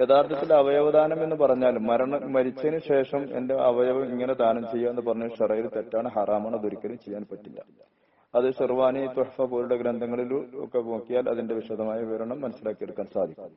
യഥാർത്ഥത്തിൽ അവയവദാനം എന്ന് പറഞ്ഞാൽ മരണം മരിച്ചതിന് ശേഷം എന്റെ അവയവം ഇങ്ങനെ ദാനം ചെയ്യുക എന്ന് പറഞ്ഞ ഷറയിൽ തെറ്റാണ് ഹറാമാണ് അതൊരിക്കലും ചെയ്യാൻ പറ്റില്ല. അത് ഷെർവാനി തുഹഫ പോലുള്ള ഗ്രന്ഥങ്ങളിൽ ഒക്കെ നോക്കിയാൽ അതിന്റെ വിശദമായ വിവരണം മനസ്സിലാക്കിയെടുക്കാൻ സാധിക്കും.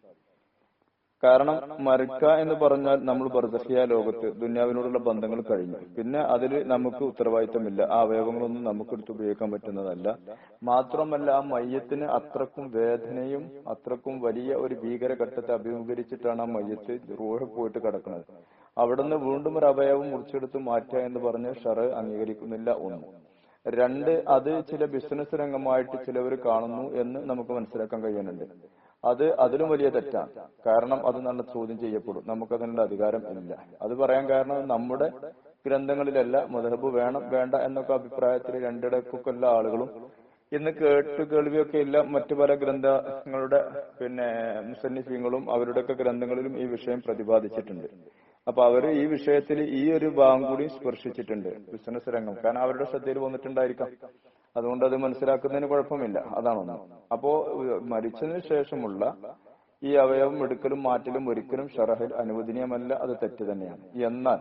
കാരണം മരിക്ക എന്ന് പറഞ്ഞാൽ നമ്മൾ ബർദഹിയ ലോകത്ത് ദുന്യാവിനോടുള്ള ബന്ധങ്ങൾ കഴിഞ്ഞു. പിന്നെ അതിൽ നമുക്ക് ഉത്തരവാദിത്തമില്ല. ആ അവയവങ്ങളൊന്നും നമുക്ക് എടുത്ത് ഉപയോഗിക്കാൻ പറ്റുന്നതല്ല. മാത്രമല്ല ആ മയ്യത്തിന് അത്രക്കും വേദനയും അത്രക്കും വലിയ ഒരു ഭീകരഘട്ടത്തെ അഭിമുഖീകരിച്ചിട്ടാണ് ആ മയ്യത്ത് റൂഹ് പോയിട്ട് കിടക്കുന്നത്. അവിടുന്ന് വീണ്ടും ഒരു അവയവം മുറിച്ചെടുത്ത് മാറ്റുക എന്ന് പറഞ്ഞ് ഷറ് അംഗീകരിക്കുന്നില്ല ഒന്ന്. രണ്ട് അത് ചില ബിസിനസ് രംഗമായിട്ട് ചിലവർ കാണുന്നു എന്ന് നമുക്ക് മനസ്സിലാക്കാൻ കഴിയുന്നുണ്ട്. അത് അതിലും വലിയ തെറ്റാണ് കാരണം അത് നല്ല ചോദ്യം ചെയ്യപ്പെടും. നമുക്കതിനുള്ള അധികാരം ഇല്ല. അത് പറയാൻ കാരണം നമ്മുടെ ഗ്രന്ഥങ്ങളിലല്ല മധബ് വേണം വേണ്ട എന്നൊക്കെ അഭിപ്രായത്തിൽ രണ്ടിടക്കൊക്കെ എല്ലാ ആളുകളും ഇന്ന് കേട്ട് കേൾവിയൊക്കെ ഇല്ല. മറ്റു പല ഗ്രന്ഥങ്ങളുടെ പിന്നെ മുസന്നിഫീങ്ങളും അവരുടെയൊക്കെ ഗ്രന്ഥങ്ങളിലും ഈ വിഷയം പ്രതിപാദിച്ചിട്ടുണ്ട്. അപ്പൊ അവർ ഈ വിഷയത്തിൽ ഈ ഒരു ഭാഗം കൂടി സ്പർശിച്ചിട്ടുണ്ട് ബിസിനസ് രംഗം. കാരണം അവരുടെ ശ്രദ്ധയിൽ വന്നിട്ടുണ്ടായിരിക്കാം. അതുകൊണ്ട് അത് മനസ്സിലാക്കുന്നതിന് കുഴപ്പമില്ല. അതാണൊന്ന് അപ്പോ മരിച്ചതിന് ശേഷമുള്ള ഈ അവയവം എടുക്കലും മാറ്റലും ഒരിക്കലും ഷറഹിൽ അനുവദനീയമല്ല അത് തെറ്റ് തന്നെയാണ്. എന്നാൽ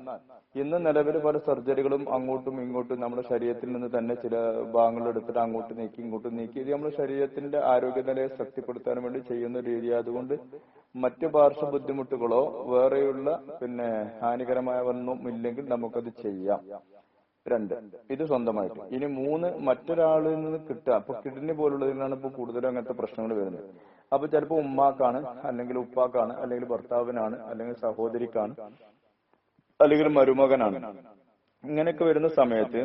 ഇന്ന് നിലവിൽ പല സർജറികളും അങ്ങോട്ടും ഇങ്ങോട്ടും നമ്മുടെ ശരീരത്തിൽ നിന്ന് തന്നെ ചില ഭാഗങ്ങൾ എടുത്തിട്ട് അങ്ങോട്ട് നീക്കി ഇങ്ങോട്ടും നീക്കി ഇത് നമ്മുടെ ശരീരത്തിന്റെ ആരോഗ്യനിലയെ ശക്തിപ്പെടുത്താൻ വേണ്ടി ചെയ്യുന്ന രീതി അതുകൊണ്ട് മറ്റു പാർശ്വ ബുദ്ധിമുട്ടുകളോ വേറെയുള്ള പിന്നെ ഹാനികരമായ ഒന്നും ഇല്ലെങ്കിൽ നമുക്കത് ചെയ്യാം. രണ്ട്. ഇത് സ്വന്തമായിട്ട്. ഇനി മൂന്ന് മറ്റൊരാളിൽ നിന്ന് കിട്ടുക. അപ്പൊ കിഡ്നി പോലുള്ളതിനാണ് ഇപ്പൊ കൂടുതലും അങ്ങനത്തെ പ്രശ്നങ്ങൾ വരുന്നത്. അപ്പൊ ചിലപ്പോ ഉമ്മാക്കാണ് അല്ലെങ്കിൽ ഉപ്പാക്കാണ് അല്ലെങ്കിൽ ഭർത്താവിനാണ് അല്ലെങ്കിൽ സഹോദരിക്കാണ് അല്ലെങ്കിൽ മരുമകനാണ്. ഇങ്ങനെയൊക്കെ വരുന്ന സമയത്ത്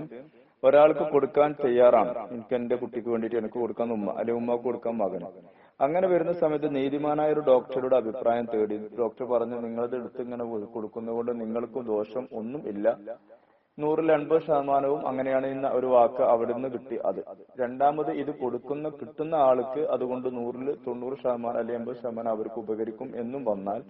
ഒരാൾക്ക് കൊടുക്കാൻ തയ്യാറാണ്. എനിക്ക് എന്റെ കുട്ടിക്ക് വേണ്ടിയിട്ട് എനിക്ക് കൊടുക്കാൻ ഉമ്മ അല്ലെങ്കിൽ ഉമ്മ കൊടുക്കാൻ മകന്. അങ്ങനെ വരുന്ന സമയത്ത് നീതിമാനായ ഒരു ഡോക്ടറുടെ അഭിപ്രായം തേടി ഡോക്ടർ പറഞ്ഞു നിങ്ങളത് എടുത്ത് ഇങ്ങനെ കൊടുക്കുന്നതുകൊണ്ട് നിങ്ങൾക്കും ദോഷം ഒന്നും ഇല്ല. നൂറിൽ എൺപത് ശതമാനവും അങ്ങനെയാണ് ഇന്ന ഒരു വാക്ക് അവിടെ നിന്ന് കിട്ടി അത്. രണ്ടാമത് ഇത് കൊടുക്കുന്ന കിട്ടുന്ന ആൾക്ക് അതുകൊണ്ട് നൂറിൽ തൊണ്ണൂറ് ശതമാനം അല്ലെങ്കിൽ എൺപത് ശതമാനം അവർക്ക് ഉപകരിക്കും എന്നും വന്നാൽ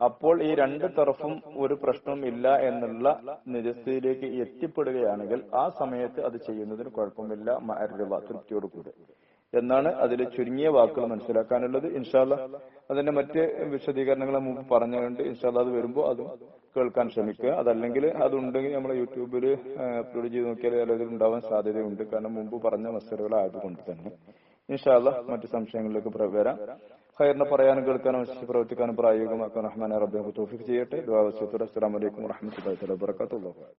അപ്പോൾ ഈ രണ്ട് തറഫും ഒരു പ്രശ്നവും ഇല്ല എന്നുള്ള നിജസ്ഥിതിയിലേക്ക് എത്തിപ്പെടുകയാണെങ്കിൽ ആ സമയത്ത് അത് ചെയ്യുന്നതിന് കുഴപ്പമില്ല. മഅരുവ തൃപ്തിയോട് കൂടെ എന്നാണ് അതിൽ ചുരുങ്ങിയ വാക്കുകൾ മനസ്സിലാക്കാനുള്ളത്. ഇൻഷാല്ല അതിന്റെ മറ്റ് വിശദീകരണങ്ങൾ മുമ്പ് പറഞ്ഞുകൊണ്ട് ഇൻഷാല്ല അത് വരുമ്പോൾ അത് കേൾക്കാൻ ശ്രമിക്കുക. അതല്ലെങ്കിൽ അതുണ്ടെങ്കിൽ നമ്മൾ യൂട്യൂബിൽ അപ്ലോഡ് ചെയ്ത് നോക്കിയാൽ അതിൽ ഉണ്ടാവാൻ സാധ്യതയുണ്ട്. കാരണം മുമ്പ് പറഞ്ഞ മസറുകളായതുകൊണ്ട് തന്നെ. ഇൻഷാല്ല മറ്റു സംശയങ്ങളിലേക്ക് വരാം. ഖൈറിനെ പറയാനും കേൾക്കാനും അനുസരിച്ച് പ്രവർത്തിക്കാനും പ്രായോഗികമാക്കാൻ റഹ്മാൻ റബ്ബെ തോഫിക്ക് ചെയ്യട്ടെ. ദുബായ് വസിയത്തോടെ. അസ്സലാമു അലൈക്കും വറഹ്മത്തുള്ളാഹി വബറകാതുഹു.